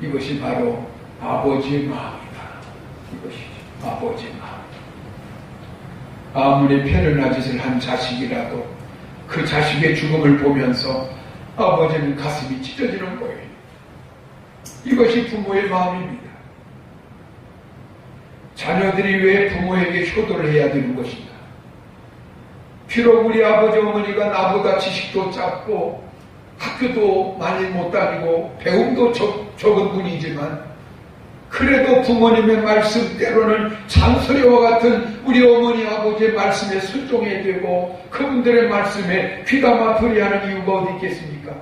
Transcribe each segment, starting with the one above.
이것이 바로 아버지의 마음이다. 이것이 아버지의 마음. 아무리 편연한 짓을 한 자식이라도 그 자식의 죽음을 보면서 아버지는 가슴이 찢어지는 거예요. 이것이 부모의 마음입니다. 자녀들이 왜 부모에게 효도를 해야 되는 것인가? 비록 우리 아버지 어머니가 나보다 지식도 작고 학교도 많이 못 다니고 배움도 적, 적은 분이지만 그래도 부모님의 말씀 때로는 잔소리와 같은 우리 어머니 아버지의 말씀에 순종해야 되고 그분들의 말씀에 귀담아 들어야 하는 이유가 어디 있겠습니까?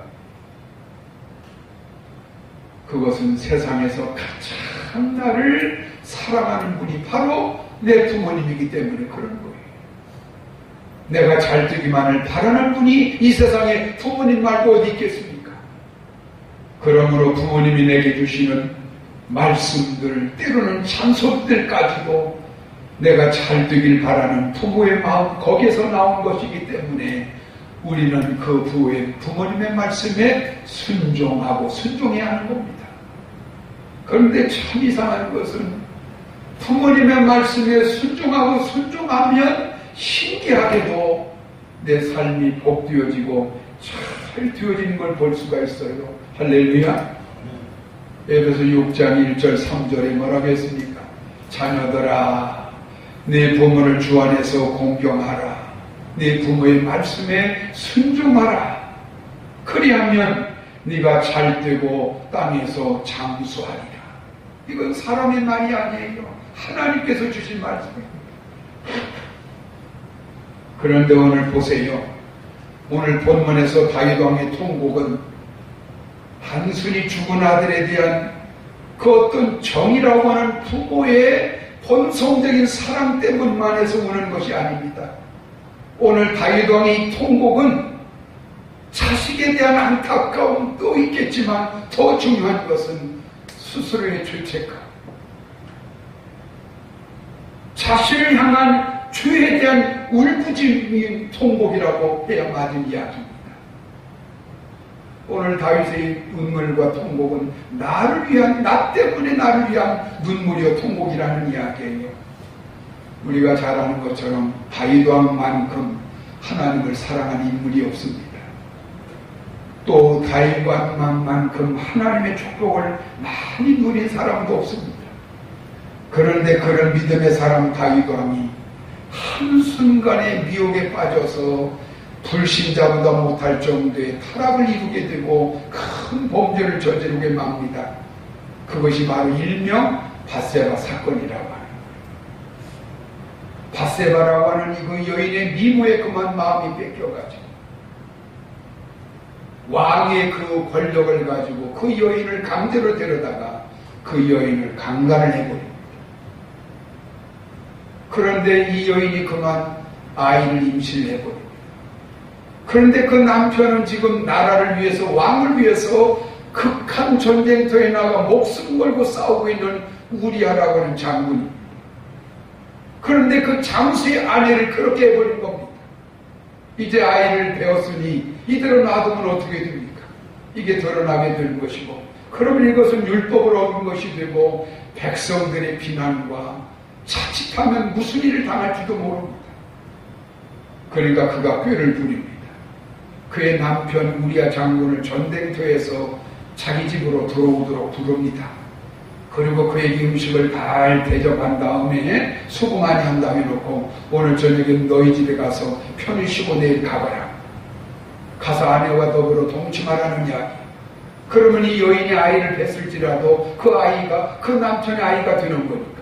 그것은 세상에서 가장 나를 사랑하는 분이 바로 내 부모님이기 때문에 그런 거예요. 내가 잘 되기만을 바라는 분이 이 세상에 부모님 말고 어디 있겠습니까? 그러므로 부모님이 내게 주시는 말씀들, 때로는 찬송들까지도 내가 잘 되길 바라는 부모의 마음, 거기에서 나온 것이기 때문에 우리는 그 부모의, 부모님의 말씀에 순종하고 순종해야 하는 겁니다. 그런데 참 이상한 것은 부모님의 말씀에 순종하고 순종하면 신기하게도 내 삶이 복되어지고 잘 되어지는 걸 볼 수가 있어요. 할렐루야. 에베소 6장 1절 3절에 뭐라고 했습니까? 자녀들아 내 부모를 주 안에서 공경하라. 내 부모의 말씀에 순종하라. 그리하면 네가 잘 되고 땅에서 장수하리라. 이건 사람의 말이 아니에요. 하나님께서 주신 말씀입니다. 그런데 오늘 보세요. 오늘 본문에서 다윗 왕의 통곡은 단순히 죽은 아들에 대한 그 어떤 정이라고 하는 부모의 본성적인 사랑 때문만 해서 오는 것이 아닙니다. 오늘 다윗 왕의 통곡은 자식에 대한 안타까움도 있겠지만 더 중요한 것은 스스로의 죄책감. 자신을 향한 죄에 대한 울부짖는 통곡이라고 해야 맞은 이야기입니다. 오늘 다윗의 눈물과 통곡은 나를 위한, 나 때문에 나를 위한 눈물이요 통곡이라는 이야기예요. 우리가 잘 아는 것처럼 다윗 왕만큼 하나님을 사랑하는 인물이 없습니다. 또 다윗 왕만큼 하나님의 축복을 많이 누린 사람도 없습니다. 그런데 그런 믿음의 사람 다윗 왕이 한순간에 미혹에 빠져서 불신자보다 못할 정도의 타락을 이루게 되고 큰 범죄를 저지르게 맙니다. 그것이 바로 일명 바세바 사건이라고 거예요. 바세바라고 하는 이 그 여인의 미모에 그만 마음이 뺏겨가지고 왕의 그 권력을 가지고 그 여인을 강제로 데려다가 그 여인을 강간을 해버립니다. 그런데 이 여인이 그만 아이를 임신을 해버립니다. 그런데 그 남편은 지금 나라를 위해서 왕을 위해서 극한 전쟁터에 나가 목숨 걸고 싸우고 있는 우리아라고 하는 장군입니다. 그런데 그 장수의 아내를 그렇게 해버린 겁니다. 이제 아이를 배웠으니 이대로 놔두면 어떻게 됩니까? 이게 드러나게 될 것이고 그러면 이것은 율법을 어긴 것이 되고 백성들의 비난과 자칫하면 무슨 일을 당할지도 모릅니다. 그러니까 그가 꾀를 부립니다. 그의 남편 우리아 장군을 전쟁터에서 자기 집으로 들어오도록 부릅니다. 그리고 그에게 음식을 잘 대접한 다음에 수고 많이 한 다음에 놓고 오늘 저녁에 너희 집에 가서 편히 쉬고 내일 가봐라. 가서 아내와 더불어 동침하라는 이야기. 그러면 이 여인이 아이를 뵀을지라도 그 아이가 그 남편의 아이가 되는 거니까.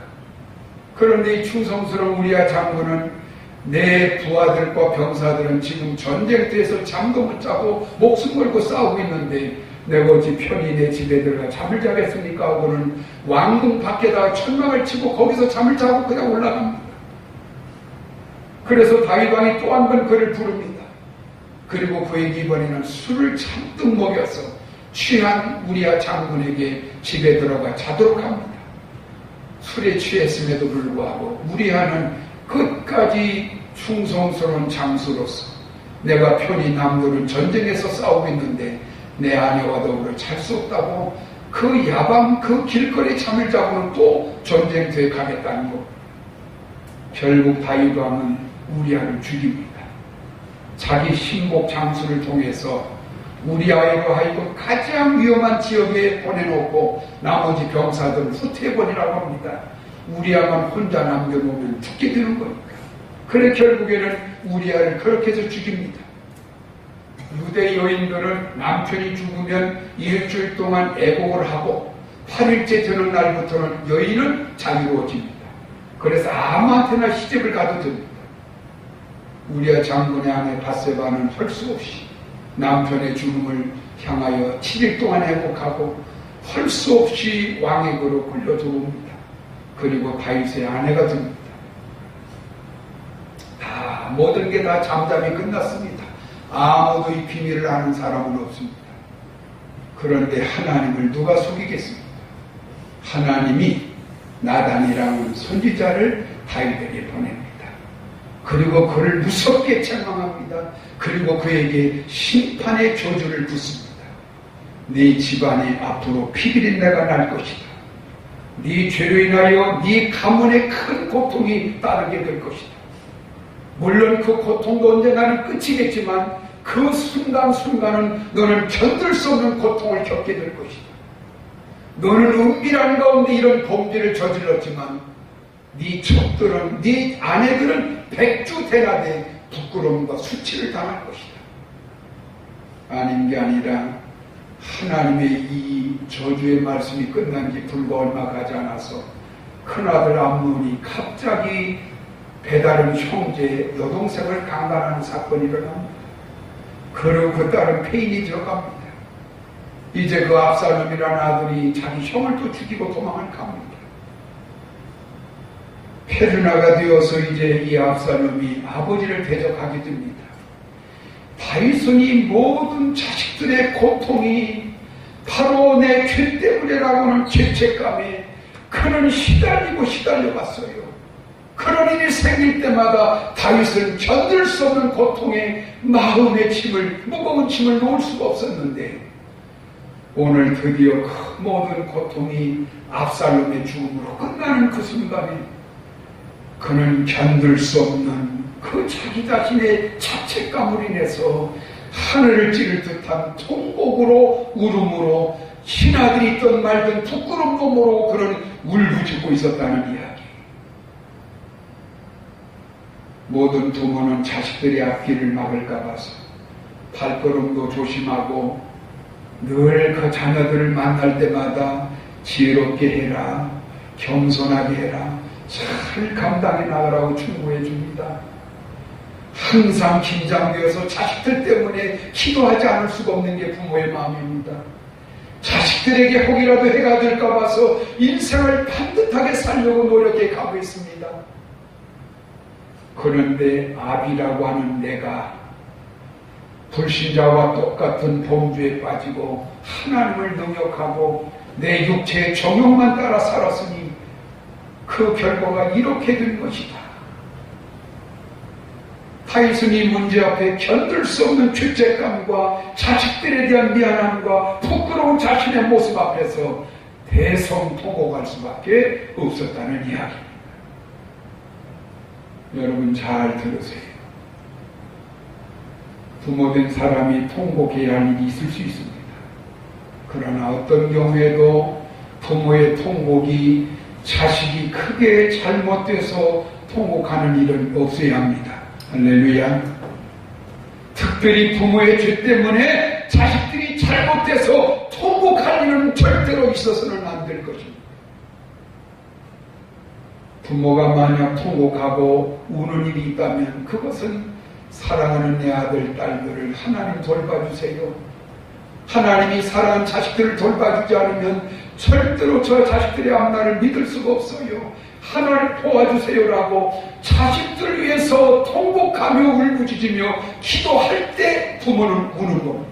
그런데 이 충성스러운 우리아 장군은 내 부하들과 병사들은 지금 전쟁터에서 잠도 못 자고 목숨 걸고 싸우고 있는데 내가 어찌 편히 내 집에 들어가 잠을 자겠습니까? 하고는 왕궁 밖에다가 천막을 치고 거기서 잠을 자고 그냥 올라갑니다. 그래서 다윗왕이 또 한 번 그를 부릅니다. 그리고 그에게 이번에는 술을 잔뜩 먹여서 취한 우리아 장군에게 집에 들어가 자도록 합니다. 술에 취했음에도 불구하고 우리아는 끝까지 충성스러운 장수로서 내가 편히 남들은 전쟁에서 싸우고 있는데 내 아내와 더불어 잘 수 없다고 그그 야밤 그 길거리 잠을 자고는 또 전쟁터에 가겠다는 것. 결국 다윗 왕은 우리아를 죽입니다. 자기 신복 장수를 통해서 우리 아이로 하여금 가장 위험한 지역에 보내놓고 나머지 병사들을 후퇴해버리라고 합니다. 우리 아만 혼자 남겨놓으면 죽게 되는 거니까. 그래 결국에는 우리 아를 그렇게 해서 죽입니다. 유대 여인들은 남편이 죽으면 일주일 동안 애곡을 하고 8일째 되는 날부터는 여인은 자유로워집니다. 그래서 아무한테나 시집을 가도 됩니다. 우리아 장군의 아내 바세바는 할 수 없이 남편의 죽음을 향하여 7일 동안 애곡하고 할 수 없이 왕의 그로 굴려 들어옵니다. 그리고 다윗의 아내가 됩니다. 다 모든 게 다 잠잠이 끝났습니다. 아무도 이 비밀을 아는 사람은 없습니다. 그런데 하나님을 누가 속이겠습니까? 하나님이 나단이라는 선지자를 다윗에게 보냅니다. 그리고 그를 무섭게 책망합니다. 그리고 그에게 심판의 저주를 붓습니다. 네 집안에 앞으로 피비린내가 날 것이다. 네 죄로 인하여 네 가문에 큰 고통이 따르게 될 것이다. 물론 그 고통도 언젠가는 끝이겠지만 그 순간순간은 너는 견딜 수 없는 고통을 겪게 될 것이다. 너는 은밀한 가운데 이런 범죄를 저질렀지만 네 척들은 네 아내들은 백주대낮에 부끄러움과 수치를 당할 것이다. 아닌 게 아니라 하나님의 이 저주의 말씀이 끝난 지 불과 얼마 가지 않아서 큰아들 암론이 갑자기 배다른 형제 여동생을 강간하는 사건이 일어납니다. 그리고 그 딸은 폐인이 들어갑니다. 이제 그 압살롬이라는 아들이 자기 형을 또 죽이고 도망을 갑니다. 페르나가 되어서 이제 이 압살롬이 아버지를 대적하게 됩니다. 다윗은 모든 자식들의 고통이 바로 내 죄 때문이라고 는 죄책감에 그는 시달리고 시달려갔어요. 그런 일이 생길 때마다 다윗은 견딜 수 없는 고통에 마음의 짐을 무거운 짐을 놓을 수가 없었는데 오늘 드디어 그 모든 고통이 압살롬의 죽음으로 끝나는 그 순간에 그는 견딜 수 없는 그 자기 자신의 자책감으로 인해서 하늘을 찌를 듯한 통곡으로 울음으로 신하들이 있던 말든 부끄러움도 모르고 그런 울부짖고 있었다는 이야기. 모든 부모는 자식들의 앞길을 막을까 봐서 발걸음도 조심하고 늘 그 자녀들을 만날 때마다 지혜롭게 해라, 겸손하게 해라, 잘 감당해 나가라고 충고해 줍니다. 항상 긴장되어서 자식들 때문에 기도하지 않을 수가 없는 게 부모의 마음입니다. 자식들에게 혹이라도 해가 될까 봐서 인생을 반듯하게 살려고 노력해 가고 있습니다. 그런데 아비라고 하는 내가 불신자와 똑같은 범죄에 빠지고 하나님을 능욕하고 내 육체의 정욕만 따라 살았으니 그 결과가 이렇게 된 것이다. 타이슨이 문제 앞에 견딜 수 없는 죄책감과 자식들에 대한 미안함과 부끄러운 자신의 모습 앞에서 대성통곡할 수밖에 없었다는 이야기입니다. 여러분 잘 들으세요. 부모된 사람이 통곡해야 할 일이 있을 수 있습니다. 그러나 어떤 경우에도 부모의 통곡이 자식이 크게 잘못돼서 통곡하는 일은 없어야 합니다. 할렐루야. 특별히 부모의 죄 때문에 자식들이 잘못돼서 통곡할 일은 절대로 있어서는 안 될 것입니다. 부모가 만약 통곡하고 우는 일이 있다면 그것은 사랑하는 내 아들, 딸들을 하나님 돌봐주세요. 하나님이 사랑하는 자식들을 돌봐주지 않으면 절대로 저 자식들의 앞날을 믿을 수가 없어요. 하나님 도와주세요라고 자식들을 위해서 통곡하며 울부짖으며 기도할 때 부모는 우는 겁니다.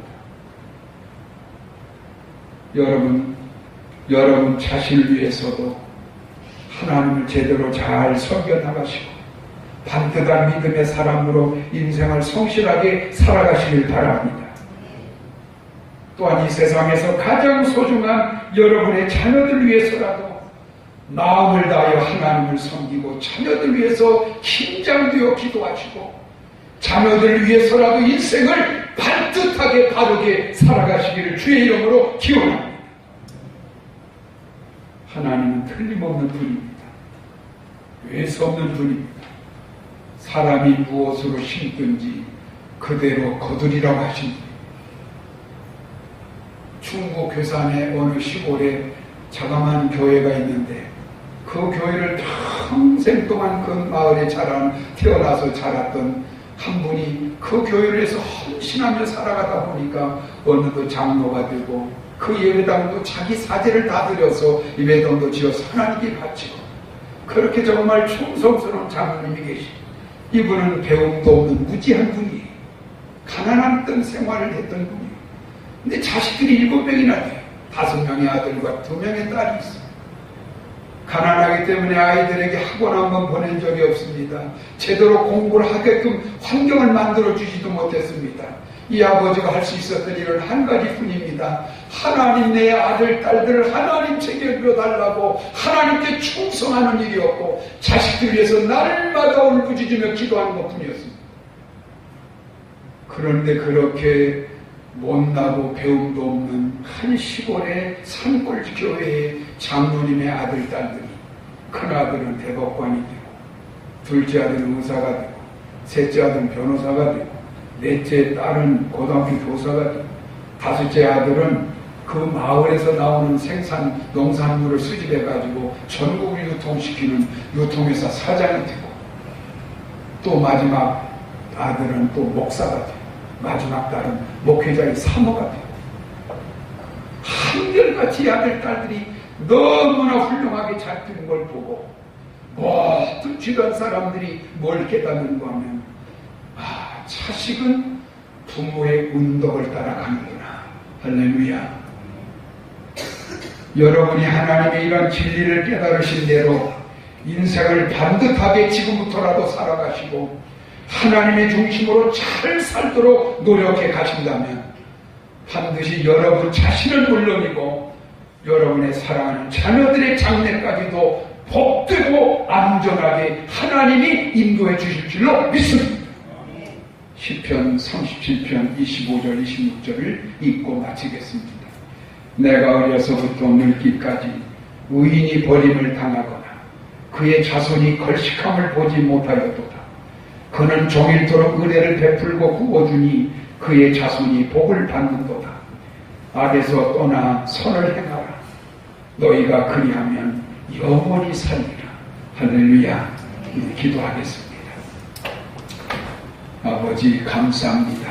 여러분, 여러분 자신을 위해서도 하나님을 제대로 잘 섬겨 나가시고 반듯한 믿음의 사람으로 인생을 성실하게 살아가시길 바랍니다. 또한 이 세상에서 가장 소중한 여러분의 자녀들 위해서라도 마음을 다하여 하나님을 섬기고 자녀들 위해서 긴장되어 기도하시고 자녀들 위해서라도 인생을 반듯하게 바르게 살아가시기를 주의 이름으로 기원합니다. 하나님은 틀림없는 분입니다. 외수 없는 분입니다. 사람이 무엇으로 심든지 그대로 거두리라고 분. 중국 괴산의 어느 시골에 자그마한 교회가 있는데 그 교회를 평생 동안 그 마을에 자란 태어나서 자랐던 한 분이 그 교회를 해서 헌신하며 살아가다 보니까 어느덧 장로가 되고 그 예배당도 자기 사제를 다 들여서 예배당도 지어서 하나님께 바치고 그렇게 정말 충성스러운 장로님이 계시 이분은 배움도 없는 무지한 분이에요. 가난한 뜬 생활을 했던 분이에요. 근데 자식들이 일곱 명이나 돼요. 다섯 명의 아들과 두 명의 딸이 있어요. 가난하기 때문에 아이들에게 학원 한번 보낸 적이 없습니다. 제대로 공부를 하게끔 환경을 만들어 주지도 못했습니다. 이 아버지가 할 수 있었던 일은 한 가지뿐입니다. 하나님 내 아들, 딸들을 하나님 책임져 달라고 하나님께 충성하는 일이었고 자식들 위해서 날마다 울부짖으며 기도하는 것뿐이었습니다. 그런데 그렇게 못나고 배움도 없는 한 시골의 산골 교회의 장로님의 아들, 딸들이 큰 아들은 대법관이 되고 둘째 아들은 의사가 되고 셋째 아들은 변호사가 되고 넷째 딸은 고등학교 교사가 되고 다섯째 아들은 그 마을에서 나오는 생산 농산물을 수집해 가지고 전국을 유통시키는 유통회사 사장이 되고 또 마지막 아들은 또 목사가 되고 마지막 딸은 목회자의 사모가 되고 한결같이 아들 딸들이 너무나 훌륭하게 잡히는 걸 보고 모든 주변 사람들이 뭘 깨닫는가 하면 아 자식은 부모의 운덕을 따라가는구나. 할렐루야. 여러분이 하나님의 이런 진리를 깨달으신 대로 인생을 반듯하게 지금부터라도 살아가시고 하나님의 중심으로 잘 살도록 노력해 가신다면 반드시 여러분 자신은 물론이고 여러분의 사랑하는 자녀들의 장래까지도 복되고 안전하게 하나님이 인도해 주실 줄로 믿습니다. 10편 37편 25절 26절을 읽고 마치겠습니다. 내가 어려서부터 늙기까지 의인이 버림을 당하거나 그의 자손이 걸식함을 보지 못하였도다. 그는 종일토록 은혜를 베풀고 구워주니 그의 자손이 복을 받는도다. 악에서 떠나 선을 행하라. 너희가 그리하면 영원히 살리라. 할렐루야. 기도하겠습니다. 아버지 감사합니다.